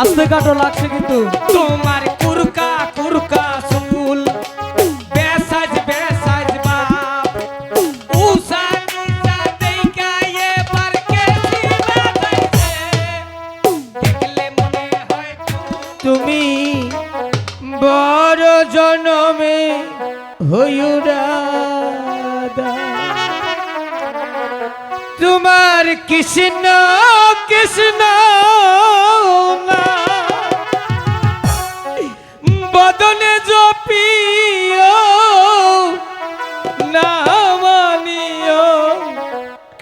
আস্তে কাটো লাগছে কিন্তু। তোমার কুরকা কুরকা চুল বেসাজ বেসাজ বাপ। উষা নিশা দেইকা এবার কে সিনা যাইছে দেখলে মনে হয় তুমি বড় জনমে হইউরাদা তোমার কৃষ্ণ কৃষ্ণ বদনে জপিও না মানিও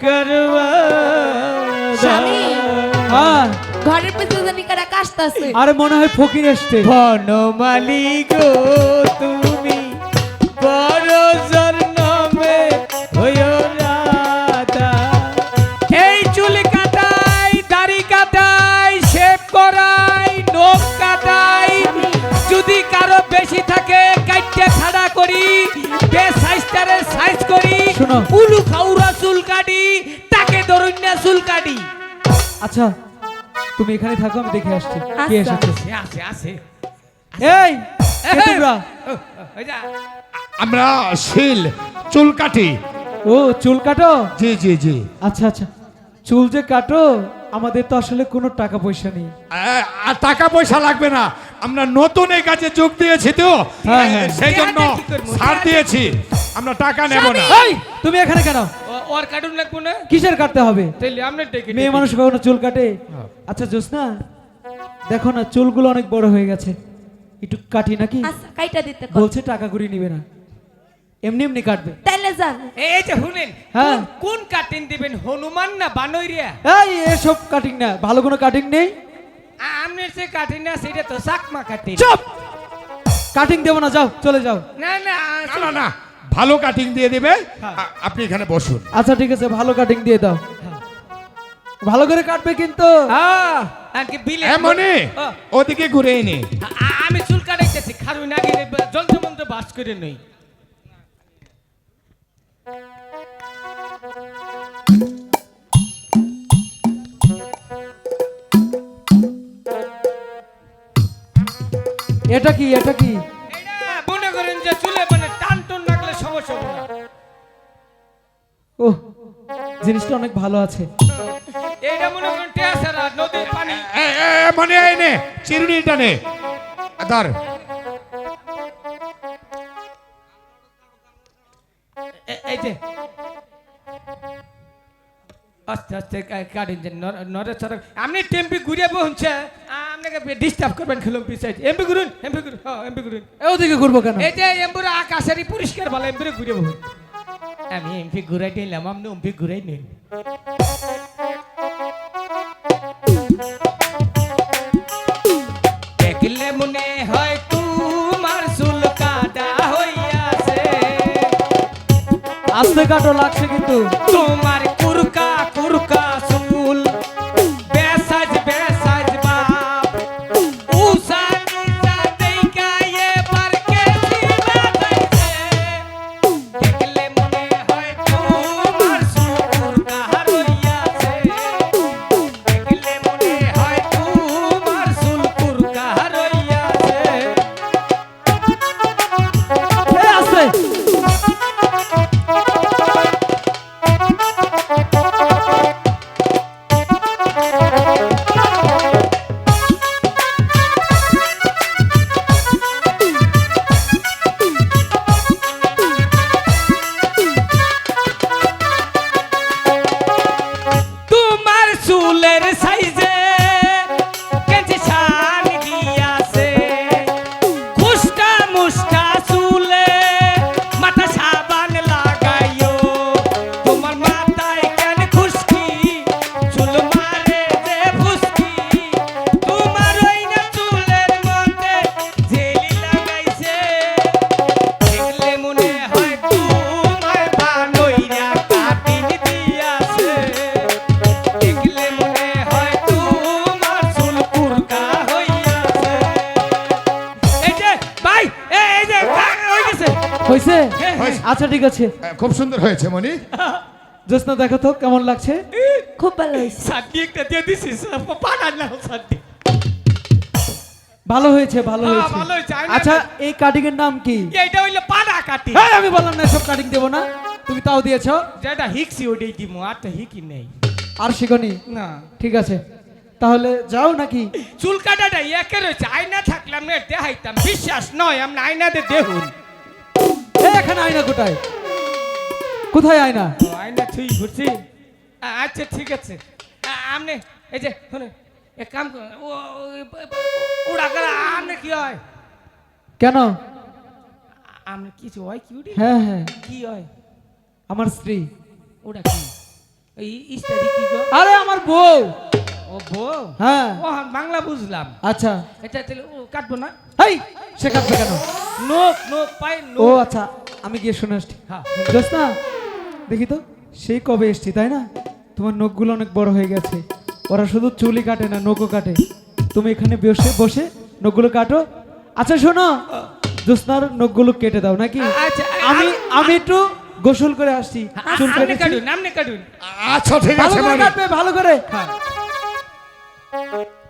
করবা স্বামী। হ্যাঁ ঘরের পিছনে জানি কারা কাশতাছে আর মনে হয় ফকির আসছে বনমালি গো তুমি বড় উলু খাউরা চুল কাটি তাকে ধরুন না চুল কাটি। আচ্ছা তুমি এখানে থাকো আমি দেখে আসছি। কে আচ্ছা। এসেছে? আছে আছে। এই তোমরা? আমরা শিল চুল কাটি। ও চুল কাটো? জি জি জি। আচ্ছা আচ্ছা। চুল যে কাটো আমাদের তো আসলে কোনো টাকা পয়সা নেই আর টাকা পয়সা লাগবে না। আমরা নতুন এই কাজে যোগ দিয়েছি তো। হ্যাঁ, হ্যাঁ। সেই জন্য? ছাড় দিয়েছি। আমরা টাকা নেব না। এই তুমি এখানে কেন? ওর কাটুন লাগবো না? কিসের কাটতে হবে? তাইলে মেয়ে মানুষ কখনো চুল কাটে? আচ্ছা জোসনা দেখো না চুলগুলো অনেক বড় হয়ে গেছে। একটু কাটি নাকি? আচ্ছা কাইটা দিতে কর। বলছে টাকা করি নিবে না। এমনি এমনি কাটবে। তাইলে যান। এই যে শুনেন হ্যাঁ। কোন- কাটিং দিবেন হনুমান না বানরিয়া? এই এসব কাটিং না ভালো কোনো কাটিং নেই? আমনের যে কাটিং না সেটা তো চাকমা কাটিং। চুপ! কাটিং দেবো না যাও চলে যাও। না না না না না। ভালো কাটিং দিয়ে দেবে। আপনি এখানে বসুন। আচ্ছা ঠিক আছে ভালো কাটিং দিয়ে দাও। ভালো করে কাটবে কিন্তু। হ্যাঁ এমনি ও, ওদিকে ঘুরে আ- আমি চুল কাটাইতেছি খারুই না গিয়ে জলতে মন্ত্র বাস করে নই। এটা কি এটা কি? এটা মনে করেন যে চুলে ও জিনিসটা অনেক ভালো আছে। এইটা মনে করেন টেসারা নদীর পানি। এ- এ- এ, মনে এনে চিরুনিটা নে। ধর এই যে। আস্তে আস্তে কাটিং যে নরে সরক আপনি টেম্পি ঘুরে বহনছে। আপনাকে ডিস্টার্ব করবেন খেলুম পিছাই এমপি ঘুরুন এমপি ঘুরুন হ্যাঁ এমপি ঘুরুন। ওদিকে ঘুরবো কেন? এই যে এমপুরে আকাশেরই পরিষ্কার ভালো এমপুরে ঘুরে বহু আমি এমপি ঘুরাই নিলাম আপনি এমপি ঘুরাই নিন। দেখলে মনে হয় তোমার চুল কাটা হইয়াছে। আস্তে কাটো লাগছে কিন্তু। তোমার কুরকা কুরকা হয়েছে? হয়েছে। আচ্ছা ঠিক আছে। খুব সুন্দর হয়েছে মনি জোসনা দেখো তো কেমন লাগছে? খুব ভালো হয়েছে। সাথী একটা দিয়ে দিছিস পাঠান না সাথী ভালো হয়েছে ভালো হ্যাঁ, হয়েছে। আচ্ছা এই কাটিং এর নাম কি? এইটা হইল পাড়া কাটি। হ্যাঁ আমি বললাম না সব কাটিং দেবো না। তুমি তাও দিয়েছ? যেটা হিকসি ওইটাই দিমু আর তো হিকি নেই। আর শিখনি? না। ঠিক আছে। তাহলে যাও নাকি? চুল কাটাটা একে রয়েছে আয়না থাকলাম না দেখাইতাম বিশ্বাস নয় আমরা আয়নাতে দেখুন। এই এখানে আয়না কোথায়? কোথায় আয়না? আয়না থুই ঘুরছি আচ্ছা ঠিক আছে। আ- আপনি এই যে শুনুন এক কাম ও উড়া করে আপনি কি হয়? কেন? আপনি কিছু হয় কি উড়ি হ্যাঁ হ্যাঁ। কি হয়? আমার স্ত্রী। ওটা কি? এই ইস্তারি কি গো? আরে আমার বউ! ও বউ হ্যাঁ। ও হ্যাঁ, বাংলা বুঝলাম। আচ্ছা। এটা তাহলে ও কাটবো না? হেই সে কাটবে কেন? নোক নোক পাই ও আচ্ছা আমি গিয়ে শুনে আসছি। হ্যাঁ। দেখি তো সেই কবে এসছি তাই না? তোমার নখগুলো অনেক বড় হয়ে গেছে। ওরা শুধু চুলই কাটে না নখও কাটে। তুমি এখানে বসে বসে নখগুলো কাটো। আচ্ছা শোনো জ্যোৎস্নার নখগুলো কেটে দাও নাকি? আচ্ছা, আমি আমি একটু গোসল করে আসছি চুল আপনি কেটেছি। কাটুন আচ্ছা ঠিক ভালো আছে করে কাটবে ভালো করে। হ্যাঁ। Thank you.